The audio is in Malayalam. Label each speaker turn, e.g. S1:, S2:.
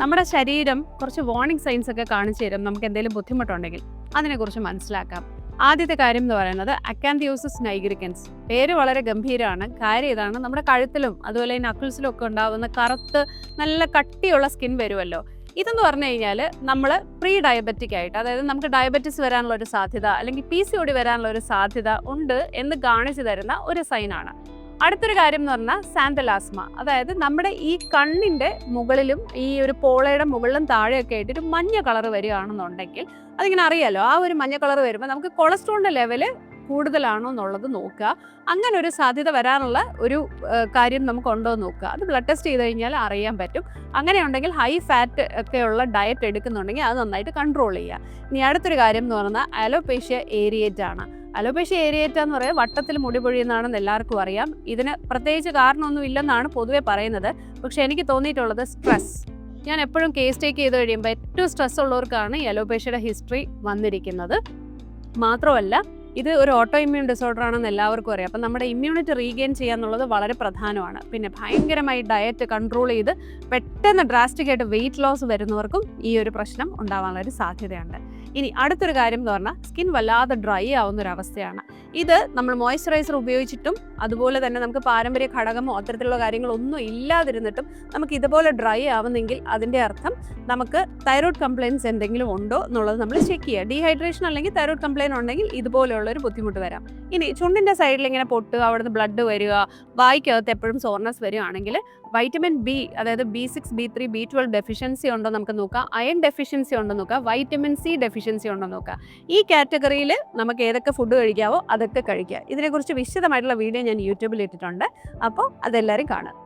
S1: നമ്മുടെ ശരീരം കുറച്ച് വാർണിംഗ് സൈൻസ് ഒക്കെ കാണിച്ചു തരും. നമുക്ക് എന്തെങ്കിലും ബുദ്ധിമുട്ടുണ്ടെങ്കിൽ അതിനെക്കുറിച്ച് മനസ്സിലാക്കാം. ആദ്യത്തെ കാര്യം എന്ന് പറയുന്നത് അക്കാന്തിയോസിസ് നൈഗ്രിക്കൻസ് പേര് വളരെ ഗംഭീരമാണ് കാര്യം ഇതാണ്. നമ്മുടെ കഴുത്തിലും അതുപോലെ നക്കിൾസിലും ഒക്കെ ഉണ്ടാവുന്ന കറുത്ത് നല്ല കട്ടിയുള്ള സ്കിൻ വരുമല്ലോ. ഇതെന്ന് പറഞ്ഞു കഴിഞ്ഞാൽ നമ്മൾ പ്രീ ഡയബറ്റിക് ആയിട്ട് അതായത് നമുക്ക് ഡയബറ്റിസ് വരാനുള്ള ഒരു സാധ്യത അല്ലെങ്കിൽ പി സി ഒടി വരാനുള്ള ഒരു സാധ്യത ഉണ്ട് എന്ന് കാണിച്ചു തരുന്ന ഒരു സൈനാണ് അടുത്തൊരു കാര്യം എന്ന് പറഞ്ഞാൽ സാന്തലാസ്മ. അതായത് നമ്മുടെ ഈ കണ്ണിന്റെ മുകളിലും ഈ ഒരു പോളയുടെ മുകളിലും താഴെയൊക്കെ ആയിട്ട് ഒരു മഞ്ഞ കളർ വരികയാണെന്നുണ്ടെങ്കിൽ അതിങ്ങനെ അറിയാലോ ആ ഒരു മഞ്ഞ കളർ വരുമ്പോൾ നമുക്ക് കൊളസ്ട്രോളിന്റെ ലെവൽ കൂടുതലാണോ എന്നുള്ളത് നോക്കുക. അങ്ങനെ ഒരു സാധ്യത വരാനുള്ള ഒരു കാര്യം നമുക്ക് ഉണ്ടോ എന്ന് നോക്കുക. അത് ബ്ലഡ് ടെസ്റ്റ് ചെയ്ത് കഴിഞ്ഞാൽ അറിയാൻ പറ്റും. അങ്ങനെ ഉണ്ടെങ്കിൽ ഹൈ ഫാറ്റ് ഒക്കെയുള്ള ഡയറ്റ് എടുക്കുന്നുണ്ടെങ്കിൽ അത് നന്നായിട്ട് കൺട്രോൾ ചെയ്യുക. ഇനി അടുത്തൊരു കാര്യം എന്ന് പറഞ്ഞാൽ അലോപേഷ്യ ഏരിയേറ്റ് ആണ്. അലോപേഷ്യ ഏരിയേറ്റ എന്ന് പറയുന്നത് വട്ടത്തിൽ മുടി പൊഴിയുന്നതാണെന്ന് എല്ലാവർക്കും അറിയാം. ഇതിന് പ്രത്യേകിച്ച് കാരണമൊന്നും ഇല്ലെന്നാണ് പൊതുവെ പറയുന്നത്. പക്ഷെ എനിക്ക് തോന്നിയിട്ടുള്ളത് സ്ട്രെസ്. ഞാൻ എപ്പോഴും കേസ് ടേക്ക് ചെയ്ത് കഴിയുമ്പോൾ ഏറ്റവും സ്ട്രെസ് ഉള്ളവർക്കാണ് ഈ അലോപേഷ്യയുടെ ഹിസ്റ്ററി വന്നിരിക്കുന്നത്. മാത്രമല്ല ഇത് ഒരു ഓട്ടോ ഇമ്മ്യൂൺ ഡിസോർഡർ ആണെന്ന് എല്ലാവർക്കും അറിയാം. അപ്പം നമ്മുടെ ഇമ്മ്യൂണിറ്റി റീഗെയിൻ ചെയ്യുക എന്നുള്ളത് വളരെ പ്രധാനമാണ്. പിന്നെ ഭയങ്കരമായി ഡയറ്റ് കൺട്രോൾ ചെയ്ത് പെട്ടെന്ന് ഡ്രാസ്റ്റിക് ആയിട്ട് വെയിറ്റ് ലോസ് വരുന്നവർക്കും ഈ ഒരു പ്രശ്നം ഉണ്ടാവാനുള്ള ഒരു സാധ്യതയുണ്ട്. ഇനി അടുത്തൊരു കാര്യം എന്ന് പറഞ്ഞാൽ സ്കിൻ വല്ലാതെ ഡ്രൈ ആവുന്ന ഒരു അവസ്ഥയാണ് ഇത് നമ്മൾ മോയ്സ്ചറൈസർ ഉപയോഗിച്ചിട്ടും അതുപോലെ തന്നെ നമുക്ക് പാരമ്പര്യ ഘടകമോ അത്തരത്തിലുള്ള കാര്യങ്ങളൊന്നും ഇല്ലാതിരുന്നിട്ടും നമുക്ക് ഇതുപോലെ ഡ്രൈ ആവുന്നെങ്കിൽ അതിന്റെ അർത്ഥം നമുക്ക് തൈറോയ്ഡ് കംപ്ലയിൻസ് എന്തെങ്കിലും ഉണ്ടോ എന്നുള്ളത് നമ്മൾ ചെക്ക് ചെയ്യുക ഡീഹൈഡ്രേഷൻ അല്ലെങ്കിൽ തൈറോയ്ഡ് കംപ്ലയിന്റ് ഉണ്ടെങ്കിൽ ഇതുപോലെയുള്ള ഒരു ബുദ്ധിമുട്ട് വരാം. ഇനി ചുണ്ടിന്റെ സൈഡിൽ ഇങ്ങനെ പൊട്ടുക അവിടുന്ന് ബ്ലഡ് വരിക വായിക്കകത്ത് എപ്പോഴും സോർണസ് വരികയാണെങ്കിൽ വൈറ്റമിൻ ബി അതായത് B six B three B twelve deficiency ഉണ്ടോ നമുക്ക് നോക്കാം. അയൺ ഡെഫിഷ്യൻസി ഉണ്ടോ നോക്കാം. വൈറ്റമിൻ സി ഡെഫിഷ്യൻസി ഉണ്ടോ നോക്കാം. ഈ കാറ്റഗറിയിൽ നമുക്ക് ഏതൊക്കെ ഫുഡ് കഴിക്കാവോ അതൊക്കെ കഴിക്കുക. ഇതിനെക്കുറിച്ച് വിശദമായിട്ടുള്ള വീഡിയോ ഞാൻ യൂട്യൂബിൽ ഇട്ടിട്ടുണ്ട്. അപ്പോൾ അതെല്ലാവരും കാണുക.